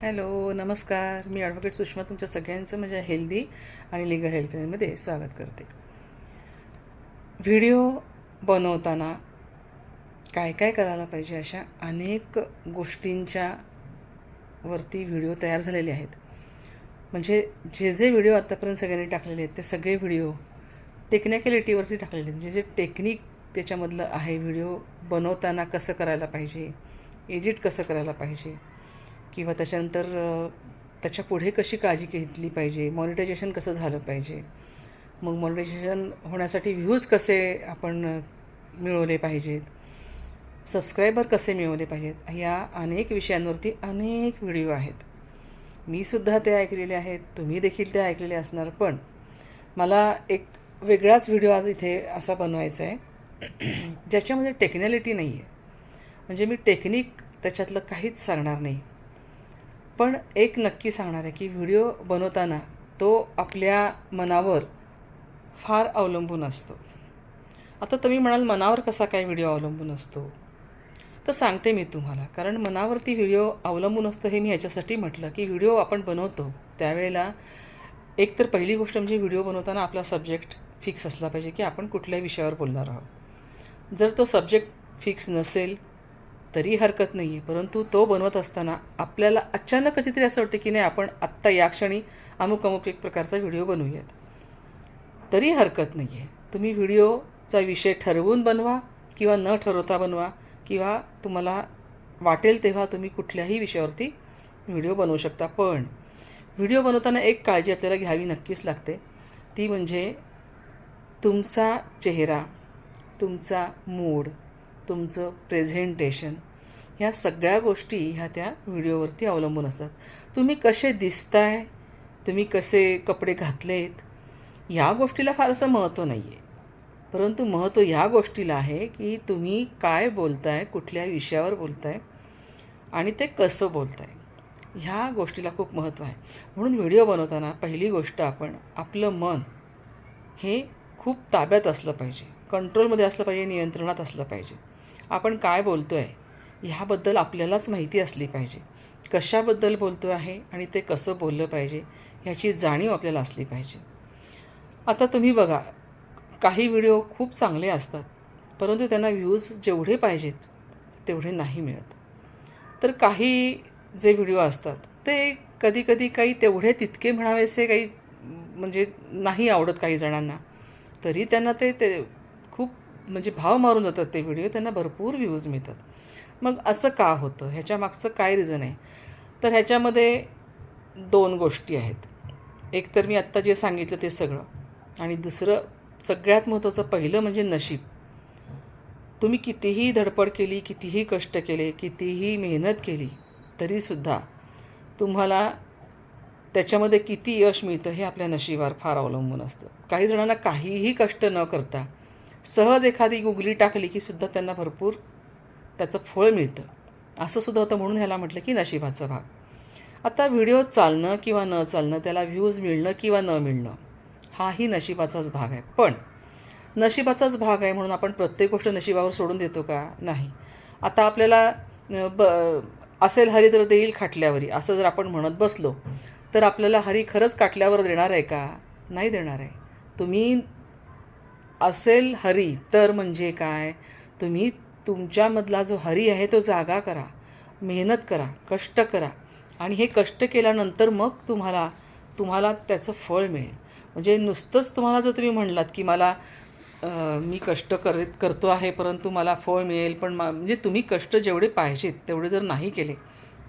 Hello नमस्कार. मी advocate Sushma तुमच्या सगळ्यांचं माझ्या हेल्दी आणि लिगल हेल्पलाईनमध्ये स्वागत करते. व्हिडिओ बनवताना काय काय करायला पाहिजे अशा अनेक गोष्टींच्या वरती व्हिडिओ तयार झालेले आहेत. म्हणजे जे जे व्हिडिओ आत्तापर्यंत सगळ्यांनी टाकलेले आहेत ते सगळे व्हिडिओ टेक्निकॅलिटीवरती टाकलेले आहेत. म्हणजे जे टेक्निक त्याच्यामधलं आहे व्हिडिओ बनवताना कसं करायला पाहिजे एडिट कसं करायला पाहिजे किंवा त्याच्यानंतर त्याच्या पुढे कशी काळजी घेतली पाहिजे? मॉनिटायझेशन कसं झालं पाहिजे? मग मॉनिटायझेशन होण्यासाठी व्ह्यूज कसे आपण मिळवले पाहिजेत? सबस्क्रायबर कसे मिळवले पाहिजेत? या अनेक विषयांवरती अनेक व्हिडिओ आहेत. मी सुद्धा ते ऐकलेले आहेत. तुम्ही देखील ते ऐकलेले असणार. पण मला एक वेगळाच व्हिडिओ आज इथे असा बनवायचा आहे ज्याच्यामध्ये टेक्नॅलिटी नाही आहे म्हणजे मी टेक्निक त्याच्यातलं काहीच सांगणार नाही. पण एक नक्की सांगणार आहे की व्हिडिओ बनवताना तो आपल्या मनावर फार अवलंबून असतो. आता तुम्ही म्हणाल मनावर कसा काय व्हिडिओ अवलंबून असतो? तर सांगते मी तुम्हाला. कारण मनावरती व्हिडिओ अवलंबून असतो हे मी ह्याच्यासाठी म्हटलं की व्हिडिओ आपण बनवतो त्यावेळेला एक तर पहिली गोष्ट म्हणजे व्हिडिओ बनवताना आपला सब्जेक्ट फिक्स असला पाहिजे की आपण कुठल्या विषयावर बोलणार आहोत. जर तो सब्जेक्ट फिक्स नसेल तरी हरकत नाही आहे परंतु तो बनवत असताना आपल्याला अचानक कधीतरी असं वाटतं की नाही आपण आत्ता या क्षणी अमुक अमुक एक प्रकारचा व्हिडिओ बनवूयात. तरी हरकत नाही आहे तुम्ही व्हिडिओचा विषय ठरवून बनवा किंवा न ठरवता बनवा किंवा तुम्हाला वाटेल तेव्हा तुम्ही कुठल्याही विषयावरती व्हिडिओ बनवू शकता. पण व्हिडिओ बनवताना एक काळजी आपल्याला घ्यावी नक्कीच लागते. ती म्हणजे तुमचा चेहरा तुमचा मूड तुमचं प्रेझेंटेशन ह्या सगळ्या गोष्टी ह्या त्या व्हिडिओवरती अवलंबून असतात. तुम्ही कसे दिसताय? तुम्ही कसे कपडे घातलेत? ह्या गोष्टीला फारसं महत्त्व नाही आहे परंतु महत्त्व ह्या गोष्टीला आहे की तुम्ही काय बोलताय कुठल्या विषयावर बोलताय आणि ते कसं बोलताय. ह्या गोष्टीला खूप महत्त्व आहे. म्हणून व्हिडिओ बनवताना पहिली गोष्ट आपण आपलं मन हे खूप ताब्यात असलं पाहिजे. कंट्रोलमध्ये असलं पाहिजे नियंत्रणात असलं पाहिजे. आपण काय बोलतो आहे ह्याबद्दल आपल्यालाच माहिती असली पाहिजे. कशाबद्दल बोलतो आहे आणि ते कसं बोललं पाहिजे ह्याची जाणीव आपल्याला असली पाहिजे. आता तुम्ही बघा काही व्हिडिओ खूप चांगले असतात परंतु त्यांना व्ह्यूज जेवढे पाहिजेत तेवढे नाही मिळत. तर काही जे व्हिडिओ असतात ते कधी कधी काही तेवढे तितके म्हणावेसे काही म्हणजे नाही आवडत काही जणांना. तरी त्यांना ते ते म्हणजे भाव मारून जातात ते व्हिडिओ त्यांना भरपूर व्ह्यूज मिळतात. मग असं का होतं? ह्याच्या मागचं काय रिझन आहे? तर ह्याच्यामध्ये दोन गोष्टी आहेत. एक तर मी आत्ता जे सांगितलं ते सगळं. आणि दुसरं सगळ्यात महत्त्वाचं पहिलं म्हणजे नशीब. तुम्ही कितीही धडपड केली कितीही कष्ट केले कितीही मेहनत केली तरीसुद्धा तुम्हाला त्याच्यामध्ये किती यश मिळतं हे आपल्या नशिबावर फार अवलंबून असतं. काही जणांना काहीही कष्ट न करता सहज एखादी गुगली टाकली की सुद्धा त्यांना भरपूर त्याचं फळ मिळतं. असं सुद्धा होतं म्हणून ह्याला म्हटलं की नशिबाचा भाग. आता व्हिडिओ चालणं किंवा न चालणं त्याला व्ह्यूज मिळणं किंवा न मिळणं हाही नशिबाचाच भाग आहे. पण नशिबाचाच भाग आहे म्हणून आपण प्रत्येक गोष्ट नशिबावर सोडून देतो का? नाही. आता आपल्याला ब असेल हरी तर देईल खाटल्यावरी. असं जर आपण म्हणत बसलो तर आपल्याला हरी खरंच काटल्यावर देणार आहे का? नाही देणार आहे. तुम्ही असेल हरी तर म्हणजे काय? तुम्ही तुमच्यामधला जो हरी आहे तो जागा करा मेहनत करा कष्ट करा. आणि हे कष्ट केल्यानंतर मग तुम्हाला तुम्हाला त्याचं फळ मिळेल. म्हणजे नुसतंच तुम्हाला जर तुम्ही म्हणलात की मला मी कष्ट करत करतो आहे परंतु मला फळ मिळेल पण मा म्हणजे तुम्ही कष्ट जेवढे पाहिजेत तेवढे जर नाही केले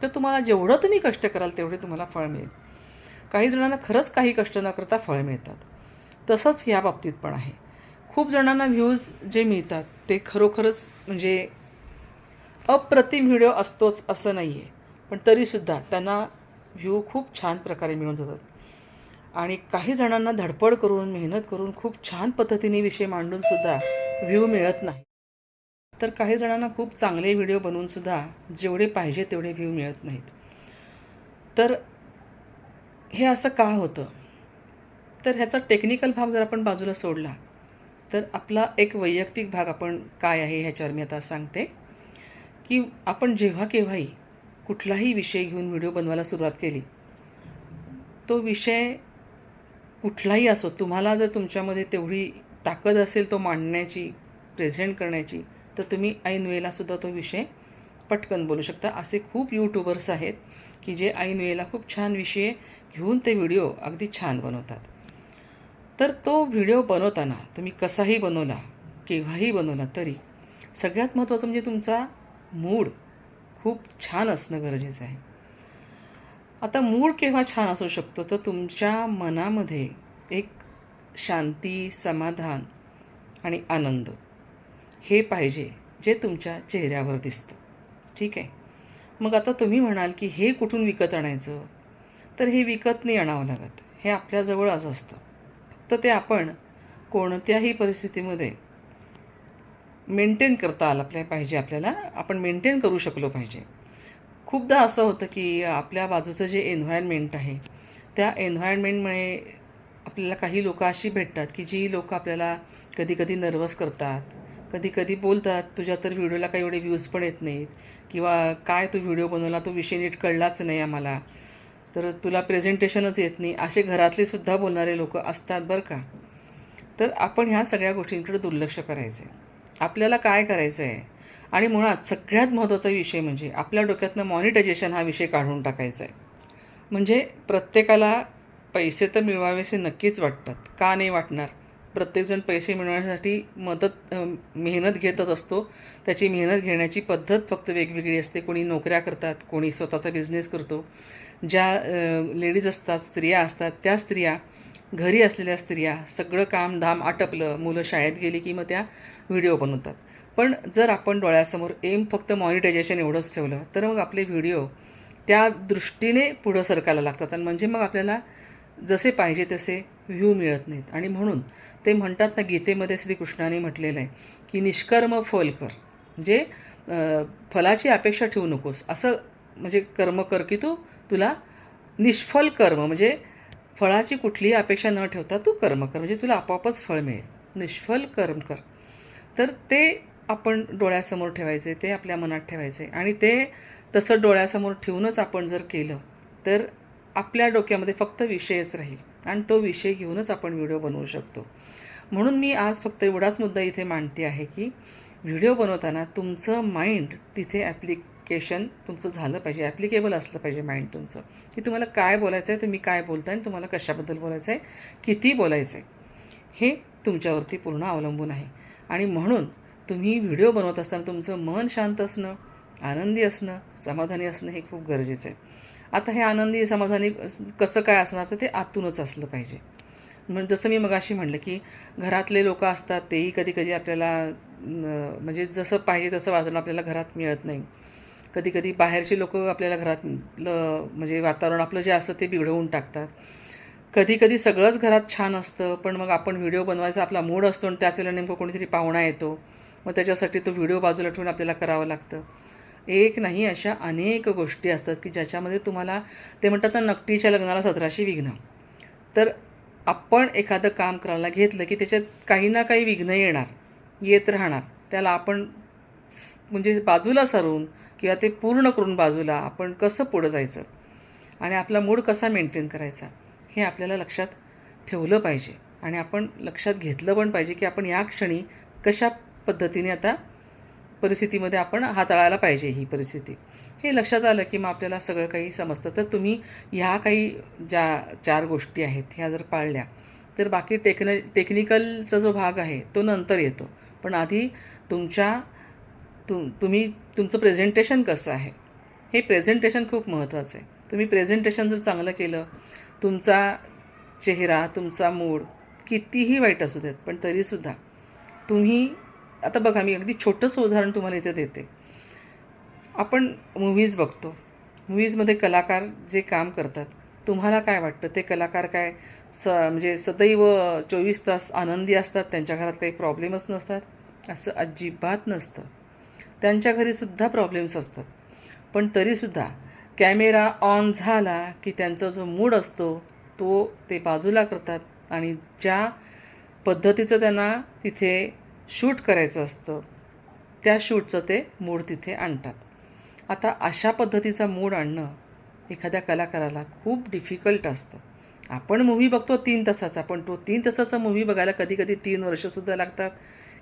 तर तुम्हाला जेवढं तुम्ही कष्ट कराल तेवढे तुम्हाला फळ मिळेल. काही जणांना खरंच काही कष्ट न करता फळ मिळतात. तसंच ह्या बाबतीत पण आहे. खूप जणांना व्ह्यूज जे मिळतात ते खरोखरच म्हणजे अप्रतिम व्हिडिओ असतोच असं नाही आहे पण तरीसुद्धा त्यांना व्ह्यू खूप छान प्रकारे मिळून जातात. आणि काही जणांना धडपड करून मेहनत करून खूप छान पद्धतीने विषय मांडूनसुद्धा व्ह्यू मिळत नाही. तर काही जणांना खूप चांगले व्हिडिओ बनवूनसुद्धा जेवढे पाहिजे तेवढे व्ह्यू मिळत नाहीत. तर हे असं का होतं? तर ह्याचा टेक्निकल भाग जर आपण बाजूला सोडला तर आपला एक वैयक्तिक भाग आपण काय आहे ह्याच्यावर मी आता सांगते की आपण जेव्हा केव्हाही कुठलाही विषय घेऊन व्हिडिओ बनवायला सुरुवात केली तो विषय कुठलाही असो तुम्हाला जर तुमच्यामध्ये तेवढी ताकद असेल तो मांडण्याची प्रेझेंट करण्याची तर तुम्ही ऐन वेळेलासुद्धा तो विषय पटकन बोलू शकता. असे खूप यूट्यूबर्स आहेत की जे ऐन वेळेला खूप छान विषय घेऊन ते व्हिडिओ अगदी छान बनवतात. तर तो व्हिडिओ बनवताना तुम्ही कसाही बनवला केव्हाही बनवला तरी सगळ्यात महत्त्वाचं म्हणजे तुमचा मूड खूप छान असणं गरजेचं आहे. आता मूड केव्हा छान असू शकतो? तर तुमच्या मनामध्ये एक शांती समाधान आणि आनंद हे पाहिजे जे तुमच्या चेहऱ्यावर दिसतं. ठीक आहे? मग आता तुम्ही म्हणाल की हे कुठून विकत आणायचं? तर हे विकत नाही आणावं लागत. हे आपल्याजवळच असतं. फक्त ते आपण कोणत्याही परिस्थितीमध्ये मेंटेन करता आलं आपल्या पाहिजे आपल्याला. आपण मेंटेन करू शकलो पाहिजे. खूपदा असं होतं की आपल्या बाजूचं जे एन्व्हायरमेंट आहे त्या एन्व्हायरमेंटमुळे आपल्याला काही लोकं अशी भेटतात की जी लोकं आपल्याला कधी कधी नर्वस करतात कधी कधी बोलतात तुझ्या तर व्हिडिओला काही एवढे व्ह्यूज पण येत नाहीत किंवा काय तू व्हिडिओ बनवला? तो विषय नीट कळलाच नाही आम्हाला. तर तुला प्रेझेंटेशनच येत नाही. असे घरातले सुद्धा बोलणारे लोक असतात बरं का? तर आपण ह्या सगळ्या गोष्टींकडे दुर्लक्ष करायचं आहे आपल्याला काय करायचं आहे आणि मुळात सगळ्यात महत्त्वाचा विषय म्हणजे आपल्या डोक्यातनं मॉनिटायझेशन हा विषय काढून टाकायचा आहे म्हणजे प्रत्येकाला पैसे तर मिळवावेसे नक्कीच वाटतात. का नाही वाटणार? प्रत्येकजण पैसे मिळवण्यासाठी मदत मेहनत घेतच असतो. त्याची मेहनत घेण्याची पद्धत फक्त वेगवेगळी असते. कोणी नोकऱ्या करतात कोणी स्वतःचा बिझनेस करतो. ज्या लेडीज असतात स्त्रिया असतात त्या स्त्रिया घरी असलेल्या स्त्रिया सगळं काम धाम आटपलं मुलं शाळेत गेली की मग त्या व्हिडिओ बनवतात. पण जर आपण डोळ्यासमोर एम फक्त मॉनिटायझेशन एवढंच ठेवलं तर मग आपले व्हिडिओ त्या दृष्टीने पुढं सरकायला लागतात आणि म्हणजे मग आपल्याला जसे पाहिजे तसे व्ह्यू मिळत नाहीत. आणि म्हणून ते म्हणतात ना गीतेमध्ये श्रीकृष्णाने म्हटलेलं आहे की निष्कर्म फल कर. म्हणजे फलाची अपेक्षा ठेवू नकोस. असं म्हणजे कर्म कर की तू तुला निष्फल कर्म म्हणजे फळाची कुठलीही अपेक्षा न ठेवता तू कर्म कर म्हणजे तुला आपोआपच फळ मिळेल. निष्फल कर्म कर. तर ते आपण डोळ्यासमोर ठेवायचे ते आपल्या मनात ठेवायचे आणि ते तसं डोळ्यासमोर ठेवूनच आपण जर केलं तर आपल्या डोक्यामध्ये फक्त विषयच राहील आणि तो विषय घेऊनच आपण व्हिडिओ बनवू शकतो. म्हणून मी आज फक्त एवढाच मुद्दा इथे मांडते आहे की व्हिडिओ बनवताना तुमचं माइंड तिथे केशन तुमचं झालं पाहिजे ॲप्लिकेबल असलं पाहिजे माइंड तुमचं. की तुम्हाला काय बोलायचं आहे तुम्ही काय बोलताय आणि तुम्हाला कशाबद्दल बोलायचं आहे किती बोलायचं आहे हे तुमच्यावरती पूर्ण अवलंबून आहे. आणि म्हणून तुम्ही व्हिडिओ बनवत असताना तुमचं मन शांत असणं आनंदी असणं समाधानी असणं हे खूप गरजेचं आहे. आता हे आनंदी समाधानी कसं काय असणार तर ते आतूनच असलं पाहिजे. म्हण जसं मी मगाशी म्हणलं की घरातले लोक असतात तेही कधी कधी आपल्याला म्हणजे जसं पाहिजे तसं वातावरण आपल्याला घरात मिळत नाही. कधी कधी बाहेरचे लोक आपल्याला घरात म्हणजे वातावरण आपलं जे असतं ते बिघडवून टाकतात. कधी कधी सगळंच घरात छान असतं पण मग आपण व्हिडिओ बनवायचा आपला मूड असतो आणि त्याच वेळेला नेमकं कोणीतरी पाहुणा येतो. मग त्याच्यासाठी तो व्हिडिओ बाजूला ठेवून आपल्याला करावं लागतं. एक नाही अशा अनेक गोष्टी असतात की ज्याच्यामध्ये तुम्हाला ते म्हणतात ना नकटीच्या लग्नाला सतराशे विघ्न. तर आपण एखादं काम करायला घेतलं की त्याच्यात काही ना काही विघ्न येणार येत राहणार. त्याला आपण म्हणजे बाजूला सरून किंवा ते पूर्ण करून बाजूला आपण कसं पुढं जायचं आणि आपला मूड कसा मेंटेन करायचा हे आपल्याला लक्षात ठेवलं पाहिजे. आणि आपण लक्षात घेतलं पण पाहिजे की आपण या क्षणी कशा पद्धतीने आता परिस्थितीमध्ये आपण हाताळायला पाहिजे ही परिस्थिती. हे लक्षात आलं की मग आपल्याला सगळं काही समजतं. तर तुम्ही ह्या काही ज्या चार गोष्टी आहेत ह्या जर पाळल्या तर बाकी टेक्न टेक्निकलचा जो भाग आहे तो नंतर येतो. पण आधी तुमच्या तुम तुम्ही तुमचं प्रेझेंटेशन कसं आहे? हे प्रेझेंटेशन खूप महत्त्वाचं आहे. तुम्ही प्रेझेंटेशन जर चांगलं केलं तुमचा चेहरा तुमचा मूड कितीही वाईट असू देत पण तरीसुद्धा तुम्ही आता बघा मी अगदी छोटंसं उदाहरण तुम्हाला इथे देते. आपण मूव्हीज बघतो. मूव्हीजमध्ये कलाकार जे काम करतात तुम्हाला काय वाटतं? ते कलाकार काय? स म्हणजे सदैव चोवीस तास आनंदी असतात? त्यांच्या घरात काही प्रॉब्लेमच नसतात? असं अजिबात नसतं. त्यांच्या घरीसुद्धा प्रॉब्लेम्स असतात. पण तरीसुद्धा कॅमेरा ऑन झाला की त्यांचा जो मूड असतो तो ते बाजूला करतात आणि ज्या पद्धतीचं त्यांना तिथे शूट करायचं असतं त्या शूटचं ते मूड तिथे आणतात. आता अशा पद्धतीचा मूड आणणं एखाद्या कलाकाराला खूप डिफिकल्ट असतं. आपण मूव्ही बघतो तीन तासाचा पण तो तीन तासाचा मूव्ही बघायला कधी कधी तीन वर्षसुद्धा लागतात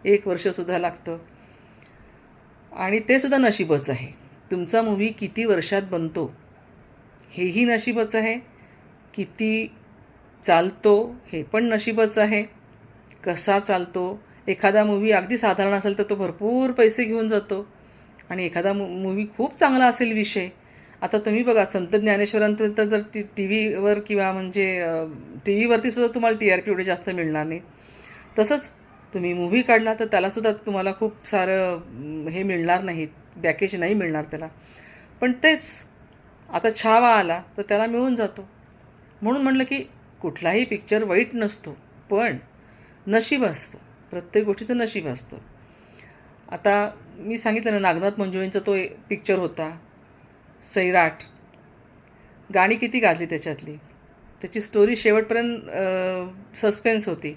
एक वर्षसुद्धा लागतं. आणि ते सुद्धा नशीबच आहे. तुमचा मूव्ही किती वर्षात बनतो हेही नशीबच आहे. किती चालतो हे पण नशीबच आहे. कसा चालतो एखादा मूव्ही अगदी साधारण असेल तर तो भरपूर पैसे घेऊन जातो. आणि एखादा मू मूव्ही खूप चांगला असेल विषय. आता तुम्ही बघा संत ज्ञानेश्वरांपर्यंत जर टी टी व्हीवर किंवा म्हणजे टी व्हीवरती सुद्धा तुम्हाला टी आर पी एवढे जास्त मिळणार नाही. तसंच तुम्ही मूव्ही काढला तर त्यालासुद्धा तुम्हाला खूप सारं हे मिळणार नाहीत पॅकेज नाही मिळणार त्याला. पण तेच आता छावा आला तर त्याला मिळून जातो. म्हणून म्हटलं की कुठलाही पिक्चर वाईट नसतो पण नशीब असतं. प्रत्येक गोष्टीचं नशीब असतं. आता मी सांगितलं ना नागनाथ मंजुळेंचा तो पिक्चर होता सैराट. गाणी किती गाजली त्याच्यातली. त्याची स्टोरी शेवटपर्यंत सस्पेन्स होती.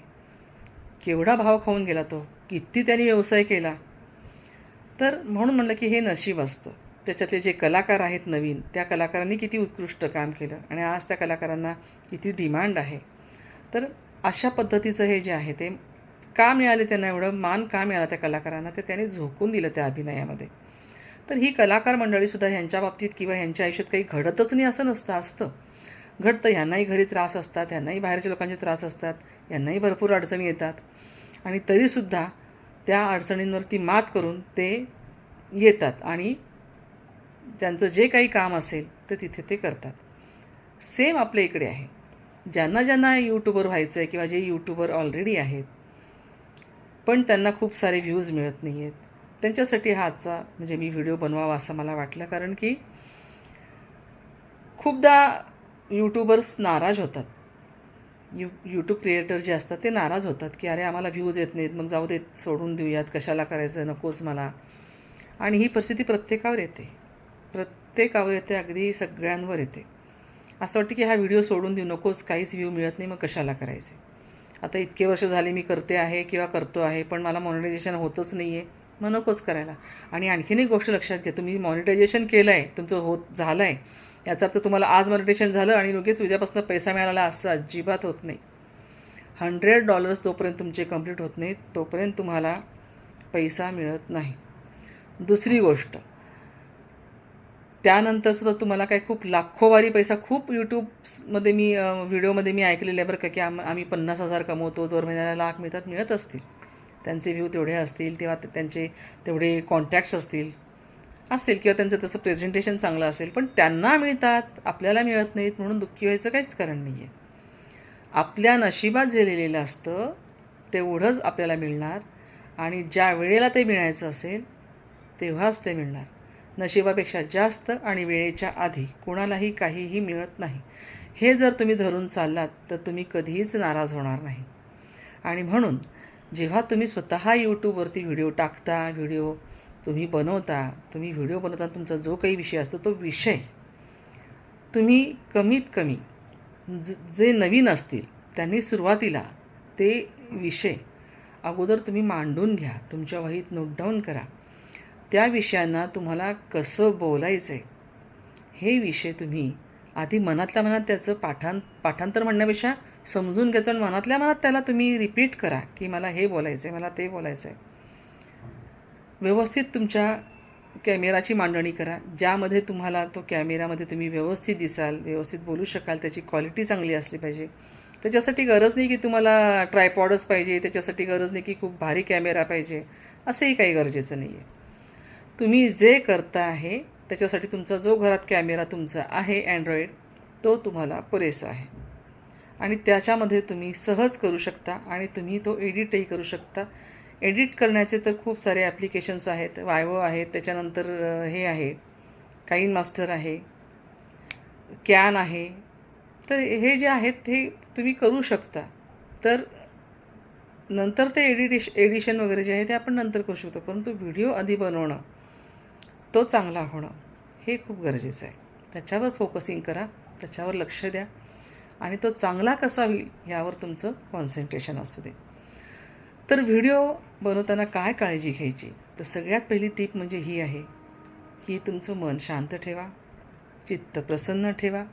केवढा भाव खाऊन गेला तो? किती त्यांनी व्यवसाय केला? तर म्हणून म्हणलं की हे नशीब असतं. त्याच्यातले जे कलाकार आहेत नवीन त्या कलाकारांनी किती उत्कृष्ट काम केलं आणि आज त्या कलाकारांना किती डिमांड आहे. तर अशा पद्धतीचं हे जे आहे ते का मिळाले त्यांना एवढं मान का मिळाला त्या कलाकारांना ते त्यांनी झोकून दिलं त्या अभिनयामध्ये. तर ही कलाकार मंडळीसुद्धा ह्यांच्या बाबतीत किंवा ह्यांच्या आयुष्यात काही घडतच नाही असं नसतं असतं. घडतं ह्यांनाही घरी त्रास असतात ह्यांनाही बाहेरच्या लोकांचे त्रास असतात यांनाही भरपूर अडचणी येतात. आणि तरीसुद्धा त्या अडचणींवरती मात करून ते येतात आणि त्यांचं जे काही काम असेल ते तिथे ते करतात. सेम आपल्या इकडे आहे. ज्यांना ज्यांना यूट्यूबर व्हायचं आहे किंवा जे यूट्यूबर ऑलरेडी आहेत पण त्यांना खूप सारे व्ह्यूज मिळत नाही आहेत त्यांच्यासाठी हा आजचा म्हणजे मी व्हिडिओ बनवावा असं मला वाटलं. कारण की खूपदा यूट्यूबर्स नाराज होतात. यू यूट्यूब क्रिएटर जे असतात ते नाराज होतात की अरे आम्हाला व्ह्यूज येत नाहीत मग जाऊ देत सोडून देऊयात कशाला करायचं नकोच मला. आणि ही परिस्थिती प्रत्येकावर येते. प्रत्येकावर येते अगदी सगळ्यांवर येते. असं वाटतं की हा व्हिडिओ सोडून देऊ नकोच काहीच व्ह्यू मिळत नाही मग कशाला करायचे? आता इतके वर्ष झाले मी करते आहे किंवा करतो आहे पण मला मॉनिटायझेशन होतच नाही आहे मग नकोच करायला. आणि आणखीन एक गोष्ट लक्षात घ्या तुम्ही मॉनिटायझेशन केलं आहे तुमचं होत झालं आहे याचा अर्थ तुम्हाला आज मेडिटेशन झालं आणि लगेच उद्यापासून पैसा मिळाला असं अजिबात होत नाही. हंड्रेड डॉलर्स तोपर्यंत तुमचे कंप्लीट होत नाहीत तोपर्यंत तुम्हाला पैसा मिळत नाही. दुसरी गोष्ट त्यानंतर सुद्धा तुम्हाला काय खूप लाखोवारी पैसा खूप यूट्यूबमध्ये मी व्हिडिओमध्ये मी ऐकलेलं आहे बरं का की आम आम्ही पन्नास हजार कमवतो दर महिन्याला लाख मिळतात मिळत असतील. त्यांचे व्ह्यू तेवढे असतील तेव्हा त्यांचे तेवढे कॉन्टॅक्ट्स असतील. असेल किंवा त्यांचं तसं प्रेझेंटेशन चांगलं असेल पण त्यांना मिळतात आपल्याला मिळत नाहीत म्हणून दुःखी व्हायचं काहीच कारण नाही आहे आपल्या नशिबात जे लिहिलेलं असतं तेवढंच आपल्याला मिळणार आणि ज्या वेळेला ते मिळायचं असेल तेव्हाच ते मिळणार. नशिबापेक्षा जास्त आणि वेळेच्या आधी कोणालाही काहीही मिळत नाही. हे जर तुम्ही धरून चाललात तर तुम्ही कधीच नाराज होणार नाही. आणि म्हणून जेव्हा तुम्ही स्वतः यूट्यूबवरती व्हिडिओ टाकता व्हिडिओ तुम्ही बनवता तुम्ही व्हिडिओ बनवता तुमचा जो काही विषय असतो तो विषय. तुम्ही कमीत कमी ज जे नवीन असतील त्यांनी सुरुवातीला ते विषय अगोदर तुम्ही मांडून घ्या तुमच्या वहीत नोट डाऊन करा. त्या विषयांना तुम्हाला कसं बोलायचं आहे हे विषय तुम्ही आधी मनातल्या मनात त्याचं पाठां पाठांतर म्हणण्यापेक्षा समजून घेतो आणि मनातल्या मनात त्याला तुम्ही रिपीट करा की मला हे बोलायचं आहे मला ते बोलायचं आहे व्यवस्थित तुमच्या कॅमेराची मांडणी करा ज्यामध्ये तुम्हाला तो कॅमेरामध्ये तुम्ही व्यवस्थित दिसाल व्यवस्थित बोलू शकाल त्याची क्वालिटी चांगली असली पाहिजे. त्याच्यासाठी गरज नाही की तुम्हाला ट्रायपॉडच पाहिजे त्याच्यासाठी गरज नाही की खूप भारी कॅमेरा पाहिजे असंही काही गरजेचं नाही आहे तुम्ही जे करता आहे त्याच्यासाठी तुमचा जो घरात कॅमेरा तुमचा आहे अँड्रॉईड तो तुम्हाला पुरेसा आहे. आणि त्याच्यामध्ये तुम्ही सहज करू शकता आणि तुम्ही तो एडिटही करू शकता. एडिट करण्याचे तर खूप सारे ॲप्लिकेशन्स आहेत. वायवो आहेत त्याच्यानंतर हे आहे. काईन मास्टर आहे. कॅन आहे. तर हे जे आहेत ते तुम्ही करू शकता. तर नंतर ते एडिटिश एडिशन वगैरे जे आहे ते आपण नंतर करू शकतो. परंतु व्हिडिओ आधी बनवणं तो चांगला होणं हे खूप गरजेचं आहे. त्याच्यावर फोकसिंग करा. त्याच्यावर लक्ष द्या. आणि तो चांगला कसा होईल यावर तुमचं कॉन्सन्ट्रेशन असू दे. तर व्हिडिओ बनवताना काय काळजी घ्यायची? तर सगळ्यात पहिली टीप म्हणजे ही आहे की तुमचं मन शांत ठेवा चित्त प्रसन्न ठेवा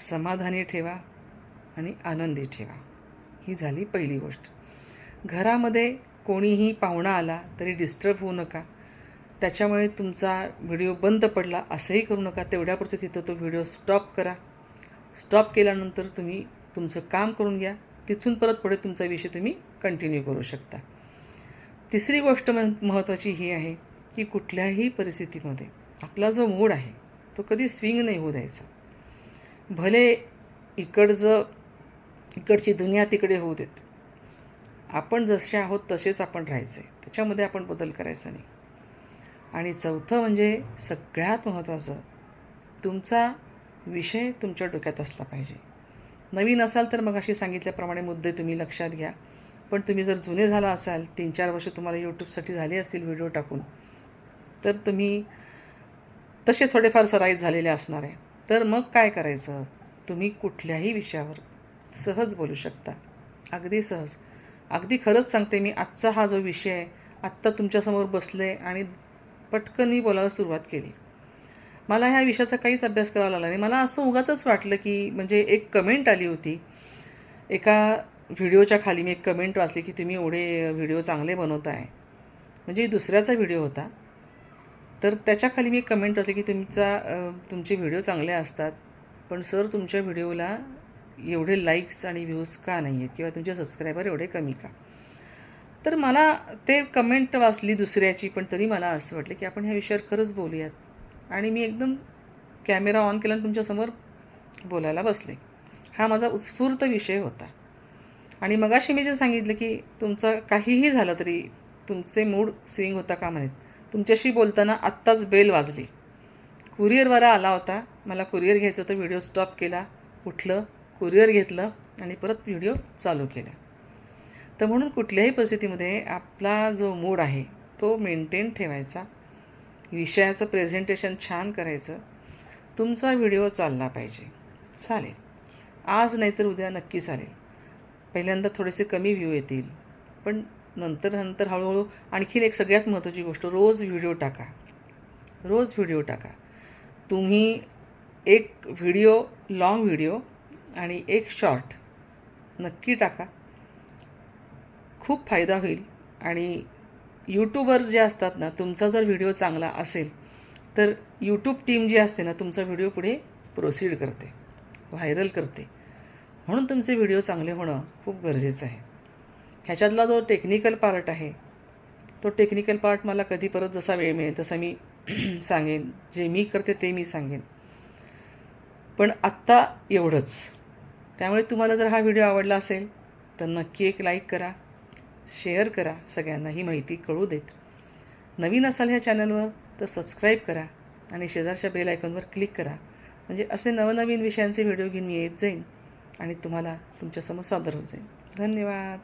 समाधानी ठेवा आणि आनंदी ठेवा. ही झाली पहिली गोष्ट. घरामध्ये कोणीही पाहुणा आला तरी डिस्टर्ब होऊ नका. त्याच्यामुळे तुमचा व्हिडिओ बंद पडला असंही करू नका. तेवढ्यापुरतं तिथं तो व्हिडिओ स्टॉप करा. स्टॉप केल्यानंतर तुम्ही तुमचं काम करून घ्या. तिथून परत पुढे तुमचा विषय तुम्ही कंटिन्यू करू शकता. तिसरी गोष्ट म महत्त्वाची ही आहे की कुठल्याही परिस्थितीमध्ये आपला जो मूड आहे तो कधी स्विंग नाही होऊ द्यायचा. भले इकडचं इकडची दुनिया तिकडे होऊ देत. आपण जसे आहोत तसेच आपण राहायचं आहे त्याच्यामध्ये आपण बदल करायचा नाही. आणि चौथं म्हणजे सगळ्यात महत्त्वाचं तुमचा विषय तुमच्या डोक्यात असला पाहिजे. नवीन असाल तर मग अशी सांगितल्याप्रमाणे मुद्दे तुम्ही लक्षात घ्या. पण तुम्ही जर जुने झाला असाल तीन चार वर्ष तुम्हाला यूट्यूबसाठी झाली असतील व्हिडिओ टाकून तर तुम्ही तसे थोडेफार सराईत झालेले असणार आहे. तर मग काय करायचं? तुम्ही कुठल्याही विषयावर सहज बोलू शकता. अगदी सहज. अगदी खरंच सांगते मी आजचा हा जो विषय आहे आत्ता तुमच्यासमोर बसले आणि पटकन मी बोलायला सुरुवात केली. मला ह्या विषयाचा काहीच अभ्यास करावा लागला नाही. मला असं उगाचंच वाटलं की म्हणजे एक कमेंट आली होती. एका व्हिडिओच्या खाली मी एक कमेंट वाचली की तुम्ही एवढे व्हिडिओ चांगले बनवताय म्हणजे दुसऱ्याचा व्हिडिओ होता. तर त्याच्याखाली मी एक कमेंट वाचली की तुमचा तुमचे व्हिडिओ चांगले असतात पण सर तुमच्या व्हिडिओला एवढे लाईक्स आणि व्ह्यूज का नाही आहेत किंवा तुमचे सबस्क्रायबर एवढे कमी का? तर मला ते कमेंट वाचली दुसऱ्याची पण तरी मला असं वाटलं की आपण ह्या विषयावर खरंच बोलूयात. आणि मी एकदम कॅमेरा ऑन केला आणि तुमच्यासमोर बोलायला बसले. हा माझा उत्स्फूर्त विषय होता. आणि मगाशी मी जे सांगितलं की तुमचं काहीही झालं तरी तुमचे मूड स्विंग होता का म्हणत तुमच्याशी बोलताना आत्ताच बेल वाजली. कुरिअरवाला आला होता. मला कुरिअर घ्यायचं होतं. व्हिडिओ स्टॉप केला. उठलं कुरिअर घेतलं आणि परत व्हिडिओ चालू केला. तर म्हणून कुठल्याही परिस्थितीमध्ये आपला जो मूड आहे तो मेंटेन ठेवायचा. विषयाचं प्रेझेंटेशन छान करायचं. तुमचा व्हिडिओ चालला पाहिजे. चालेल. आज नाहीतर उद्या नक्की चालेल. पहिल्यांदा थोडेसे कमी व्ह्यू येतील. पण नंतर नंतर हळूहळू आणखीन एक सगळ्यात महत्त्वाची गोष्ट रोज व्हिडिओ टाका. रोज व्हिडिओ टाका. तुम्ही एक व्हिडिओ लाँग व्हिडिओ आणि एक शॉर्ट नक्की टाका. खूप फायदा होईल आणि यूट्यूबर्स जे असतात ना तुमचा जर व्हिडिओ चांगला असेल तर यूट्यूब टीम जी असते ना तुमचा व्हिडिओ पुढे प्रोसीड करते व्हायरल करते. म्हणून तुमचे व्हिडिओ चांगले होणं खूप गरजेचं आहे. ह्याच्यातला जो टेक्निकल पार्ट आहे तो टेक्निकल पार्ट मला कधी परत जसा वेळ मिळेल तसा मी सांगेन. जे मी करते ते मी सांगेन. पण आत्ता एवढंच. त्यामुळे तुम्हाला जर हा व्हिडिओ आवडला असेल तर नक्की एक लाईक करा. शेअर करा सगळ्यांना ही माहिती कळू देत. नवीन असाल ह्या चॅनलवर तर सबस्क्राईब करा आणि शेजारच्या बेल आयकॉनवर क्लिक करा. म्हणजे असे नवनवीन विषयांचे व्हिडिओ घेऊन येत जाईन आणि तुम्हाला तुमच्यासमोर सादर होत जाईन. धन्यवाद.